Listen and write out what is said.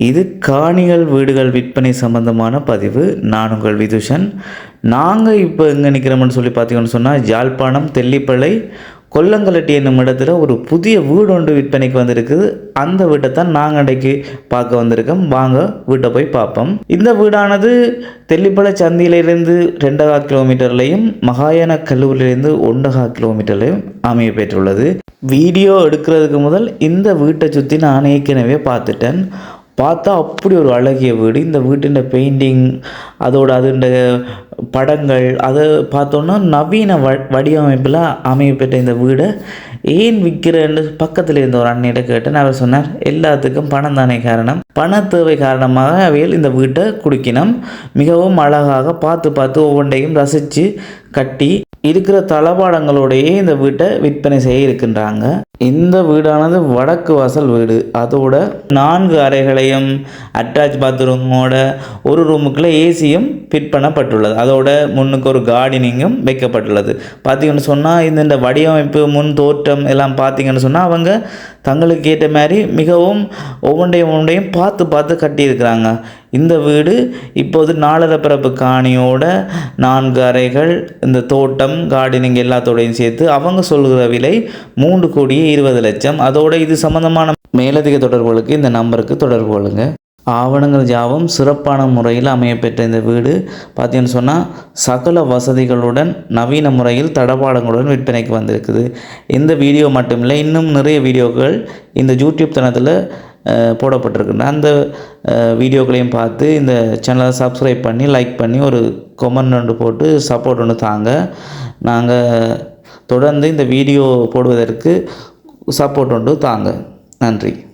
இது காணிகள் வீடுகள் விற்பனை சம்பந்தமான பதிவு. நான் உங்கள் விதுஷன். நாங்கள் இப்போ எங்கே நிற்கிறோம்னு சொல்லி பார்த்தீங்கன்னு சொன்னால் யாழ்ப்பாணம் தெல்லிப்பளை கொல்லங்கலட்டி என்னும் இடத்துல ஒரு புதிய வீடு ஒன்று விற்பனைக்கு வந்திருக்குது. அந்த வீட்டை தான் நாங்கள் இன்றைக்கு பார்க்க வந்திருக்கோம். வாங்க வீட்டை போய் பார்ப்போம். இந்த வீடானது தெல்லிப்பள சந்தியிலிருந்து ரெண்டகா கிலோமீட்டர்லையும் மகாயான கல்லூரியிலிருந்து ஒன்றகா கிலோமீட்டர்லையும் அமைய பெற்றுள்ளது. வீடியோ எடுக்கிறதுக்கு முதல் இந்த வீட்டை சுற்றி நான் ஏற்கனவே பார்த்துட்டேன். பார்த்தா அப்படி ஒரு அழகிய வீடு. இந்த வீட்டின் பெயிண்டிங் அதோட அதுண்ட படங்கள் அதை பார்த்தோன்னா நவீன வ வடிவமைப்பில் அமையப்பெற்ற இந்த வீடை. ஏன் விற்கிறேன்னு பக்கத்தில் இருந்த ஒரு அண்ணிட்ட கேட்டேன். அவர் சொன்னார் எல்லாத்துக்கும் பணம் தானே காரணம். பண தேவை காரணமாக அவையில் இந்த வீட்டை குடிக்கணும் மிகவும் அழகாக பார்த்து பார்த்து ஒவ்வொன்றையும் ரசித்து கட்டி இருக்கிற தளபாடங்களோடையே இந்த வீட்டை விற்பனை செய்ய இருக்கின்றாங்க. இந்த வீடானது வடக்கு வாசல் வீடு. அதோட நான்கு அறைகளையும் அட்டாச் பாத்ரூமோட ஒரு ரூமுக்குள்ளே ஏசியும் ஃபிட் பண்ணப்பட்டுள்ளது. அதோட முன்னுக்கு ஒரு கார்டனிங்கும் வைக்கப்பட்டுள்ளது. பார்த்தீங்கன்னு சொன்னால் இந்த இந்த வடிவமைப்பு முன் தோற்றம் எல்லாம் பார்த்தீங்கன்னு சொன்னால் அவங்க தங்களுக்கு ஏற்ற மாதிரி மிகவும் ஒவ்வொன்றையும் ஒவ்வொன்றையும் பார்த்து பார்த்து கட்டியிருக்கிறாங்க. இந்த வீடு இப்போது நாலரை பிறப்பு காணியோட நான்கு அறைகள் இந்த தோட்டம் கார்டனிங் எல்லாத்தோடையும் சேர்த்து அவங்க சொல்கிற விலை மூன்று கோடியே இருபது லட்சம். அதோடு இது சம்பந்தமான மேலதிக தொடர்புகளுக்கு இந்த நம்பருக்கு தொடர்பு கொள்ளுங்க. ஆவணங்கள் யாவும் சிறப்பான முறையில் அமையப்பெற்ற இந்த வீடு. பார்த்தீங்கன்னு சொன்னால் சகல வசதிகளுடன் நவீன முறையில் தடபாடங்களுடன் விற்பனைக்கு வந்திருக்குது. இந்த வீடியோ மட்டும் இல்லை இன்னும் நிறைய வீடியோக்கள் இந்த யூடியூப் தளத்தில் அஹ், அந்த வீடியோக்களையும் பார்த்து இந்த சேனலை சப்ஸ்கிரைப் பண்ணி லைக் பண்ணி ஒரு கொமெண்ட் ஒன்று போட்டு சப்போர்ட் ஒன்று தாங்க. நாங்கள் தொடர்ந்து இந்த வீடியோ போடுவதற்கு சப்போர்ட் உண்டு. தாங்க. நன்றி.